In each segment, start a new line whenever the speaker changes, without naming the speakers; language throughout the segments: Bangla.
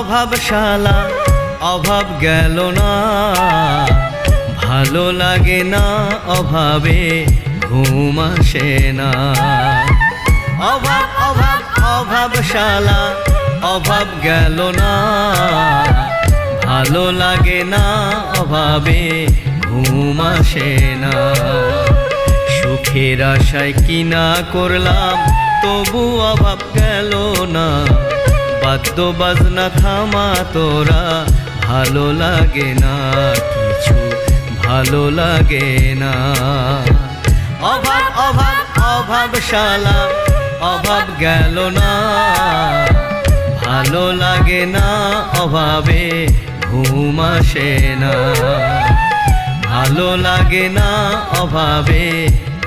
অভাবশালা, অভাব গেল না। ভালো লাগে না অভাবে, ঘুম আসে না। অভাব অভাব, অভাবশালা, অভাব গেল না। ভালো লাগে না অভাবে, ঘুম আসে না। সুখের আশায় কিনা করলাম, তবু অভাব গেল না। বাদ্য বাজনা থামা তোরা, ভালো লাগে না কিছু, ভালো লাগে না। অভাব অভাব অভাব শালা, অভাব গেল না। ভালো লাগে না অভাবে ঘুম আসে না। ভালো লাগে না অভাবে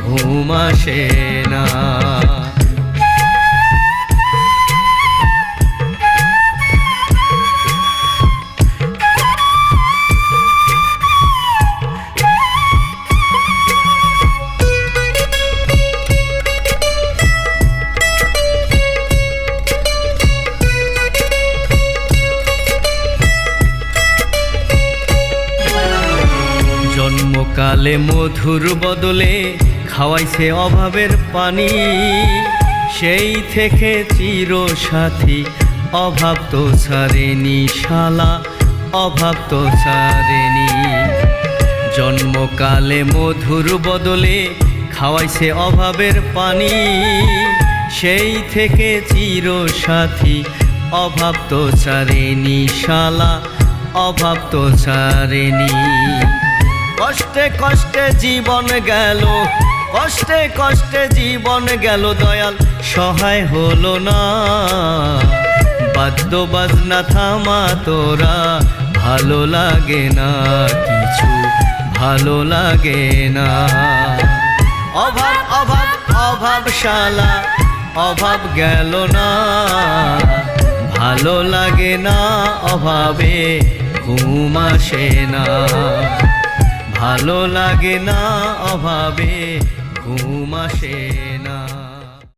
ঘুম আসে না। জন্মকালে মধুর বদলে খাওয়াইছে অভাবের পানি। সেই থেকে চির সাথী অভাব তো ছাড়েনি শালা, অভাব তো ছাড়েনি। জন্মকালে মধুর বদলে খাওয়াইছে অভাবের পানি। সেই থেকে চির সাথী অভাব তো ছাড়েনি শালা, অভাব তো ছাড়েনি। কষ্টে কষ্টে জীবন গেল, কষ্টে কষ্টে জীবন গেল, দয়াল সহায় হলো না। বাদ্য বাজনা থামা তোরা, ভালো লাগে না কিছু, ভালো লাগে না। অভাব অভাব অভাব শালা, অভাব গেল না। ভালো লাগে না অভাবে, ঘুম আসে না। ভালো লাগে না অভাবে ঘুম আসে